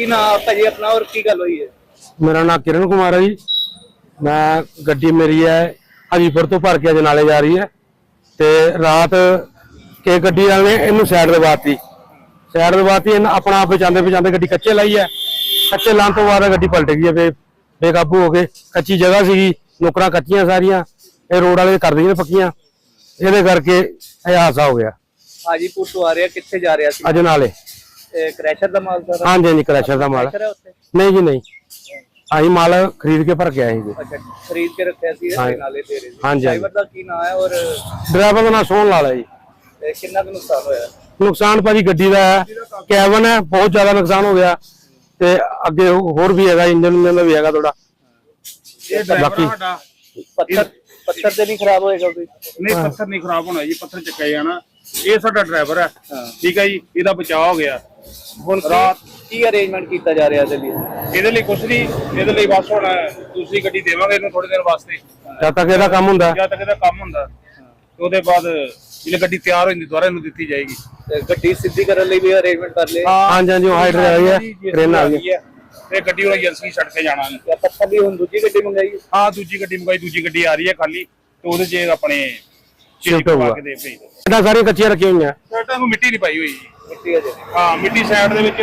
ਕੀ ਨਾਮ ਭਾਜੀ ਆਪਣਾ ਔਰ ਕੀ ਗੱਲ ਹੋਈ ਹੈ? ਮੇਰਾ ਨਾਮ ਕਿਰਨ ਕੁਮਾਰ ਹੈ ਜੀ। ਮੈਂ ਗੱਡੀ ਮੇਰੀ ਹੈ ਹਾਜੀਪੁਰ ਤੋਂ ਭਰ ਕੇ ਅਜਨਾਲੇ ਜਾ ਰਹੀ ਹੈ। ਤੇ ਰਾਤ ਕੇ ਗੱਡੀ ਵਾਲੇ ਨੇ ਇਹਨੂੰ ਸਾਈਡ ਦਬਾਤੀ। ਸਾਈਡ ਦਬਾਤੀ ਇਹਨੇ ਆਪਣਾ ਆਪ ਬਚਾਉਂਦੇ ਬਚਾਉਂਦੇ ਗੱਡੀ ਕੱਚੇ ਲਾਈ ਹੈ। ਕੱਚੇ ਲਾਉਣ ਤੋਂ ਬਾਅਦ ਗੱਡੀ ਪਲਟ ਗਈ ਹੈ ਬੇ ਬੇਕਾਬੂ ਹੋ ਕੇ। ਕੱਚੀ ਜਗ੍ਹਾ ਸੀਗੀ ਨੁਕਰਾਂ ਕੱਚੀਆਂ ਸਾਰੀਆਂ। ਇਹ ਰੋਡ ਵਾਲੇ ਕਰ ਦਈਆਂ ਪੱਕੀਆਂ। ਇਹਦੇ ਕਰਕੇ ਇਹ ਹਾਦਸਾ ਹੋ ਗਿਆ। ਹਾਜੀਪੁਰ ਤੋਂ ਆ ਰਿਹਾ ਕਿੱਥੇ ਜਾ ਰਿਹਾ ਸੀ? ਅਜਨਾਲੇ ਇਹ ਕ੍ਰੈਸ਼ਰ ਦਾ ਮਾਲ ਸਾਰਾ? ਹਾਂਜੀ ਹਾਂਜੀ ਕ੍ਰੈਸ਼ਰ ਦਾ ਮਾਲ। ਕ੍ਰੈਸ਼ਰ ਹੈ ਉੱਥੇ? ਨਹੀਂ ਜੀ ਨਹੀਂ। ਅਸੀਂ ਮਾਲ ਖਰੀਦ ਕੇ ਭਰ ਕੇ ਆਏ ਜੀ ਅੱਛਾ ਖਰੀਦ ਕੇ ਰੱਖਿਆ ਸੀ। ਇਹ ਨਾਲੇ ਤੇਰੇ ਹਾਂਜੀ, ਹਾਂਜੀ। ਡਰਾਈਵਰ ਦਾ ਕੀ ਨਾਮ ਹੈ ਔਰ ਡਰਾਈਵਰ ਦਾ ਨਾਮ ਸੋਹਣ ਲਾਲ ਹੈ ਜੀ। ਇਹ ਕਿੰਨਾ ਕੁ ਨੁਕਸਾਨ ਹੋਇਆ? ਨੁਕਸਾਨ ਭਾਜੀ ਗੱਡੀ ਦਾ ਹੈ ਕੈਬਨ ਹੈ ਬਹੁਤ ਜ਼ਿਆਦਾ ਨੁਕਸਾਨ ਹੋ ਗਿਆ। ਤੇ ਅੱਗੇ ਹੋਰ ਵੀ ਹੈਗਾ ਇੰਜਨ ਇੰਜਨ ਦਾ ਵੀ ਹੈਗਾ ਥੋੜਾ ਇਹ ਡਰਾਈਵਰ ਬਾਕੀ- ਸਾਡਾ। ਪੱਥਰ ਪੱਥਰ ਤੇ ਨਹੀਂ ਖਰਾਬ ਹੋਏਗਾ ਕੋਈ? ਨਹੀਂ ਪੱਥਰ ਨਹੀਂ ਖਰਾਬ ਹੋਣਾ ਜੀ ਪੱਥਰ ਚੱਕਿਆ ਜਾਣਾ। ਇਹ ਸਾਡਾ ਡਰਾਈਵਰ ਹੈ। ਠੀਕ ਹੈ ਜੀ ਇਹਦਾ ਬਚਾਅ ਹੋ ਗਿਆ। ਹੁਣ ਰਾਤ ਕੀ ਅਰੇਂਜਮੈਂਟ ਕੀਤਾ ਜਾ ਰਿਹਾ ਇਹਦੇ ਲਈ? ਇਹਦੇ ਲਈ ਕੁਛ ਨਹੀਂ ਇਹਦੇ ਲਈ ਬਸ ਹੁਣ ਦੂਸਰੀ ਗੱਡੀ ਦੇਵਾਂਗੇ ਇਹਨੂੰ ਥੋੜੇ ਦਿਨ ਵਾਸਤੇ। ਜਦ ਤੱਕ ਇਹਦਾ ਕੰਮ ਹੁੰਦਾ। ਜਦ ਤੱਕ ਇਹਦਾ ਕੰਮ ਹੁੰਦਾ ਤੇ ਉਹਦੇ ਬਾਅਦ ਜਿਹੜੇ ਗੱਡੀ ਤਿਆਰ ਹੋ ਜਾਂਦੀ ਦੁਬਾਰਾ ਇਹਨੂੰ ਦਿੱਤੀ ਜਾਏਗੀ। ਤੇ ਗੱਡੀ ਸਿੱਧੀ ਕਰਨ ਲਈ ਵੀ ਅਰੇਂਜਮੈਂਟ ਕਰ ਲਏ? ਹਾਂਜੀ ਹਾਂਜੀ ਉਹ ਹਾਈਡਰ ਆ ਗਈ ਹੈ ਟ੍ਰੇਨ ਆ ਗਈ ਹੈ। ਤੇ ਗੱਡੀ ਉਹ ਏਜੰਸੀ ਛੱਡ ਕੇ ਜਾਣਾ ਜਾਂ ਪੱਥਰ ਦੀ ਹੁਣ ਦੂਜੀ ਗੱਡੀ ਮੰਗਾਈ? ਹਾਂ ਦੂਜੀ ਗੱਡੀ ਮੰਗਾਈ ਦੂਜੀ ਗੱਡੀ ਆ ਰਹੀ ਹੈ ਖਾਲੀ ਤੇ ਉਹਦੇ 'ਚ ਆਪਣੇ ਕਰਵਾ ਹੋਊਗਾ। ਕੇ ਦੇ ਭੇਜ ਦਿਓ। ਇਹਦਾ ਸਾਰੀਆਂ ਕੱਚੀਆਂ ਰੱਖੀਆਂ ਹੋਈਆਂ। ਸਾਡਾ ਨੂੰ ਮਿੱਟੀ ਨਹੀਂ ਪਾਈ ਹੋਈ ਜੀ। ਮਿੱਟੀ ਅਜੇ। ਹਾਂ ਮਿੱਟੀ ਸਾਈਡ ਦੇ ਵਿੱਚ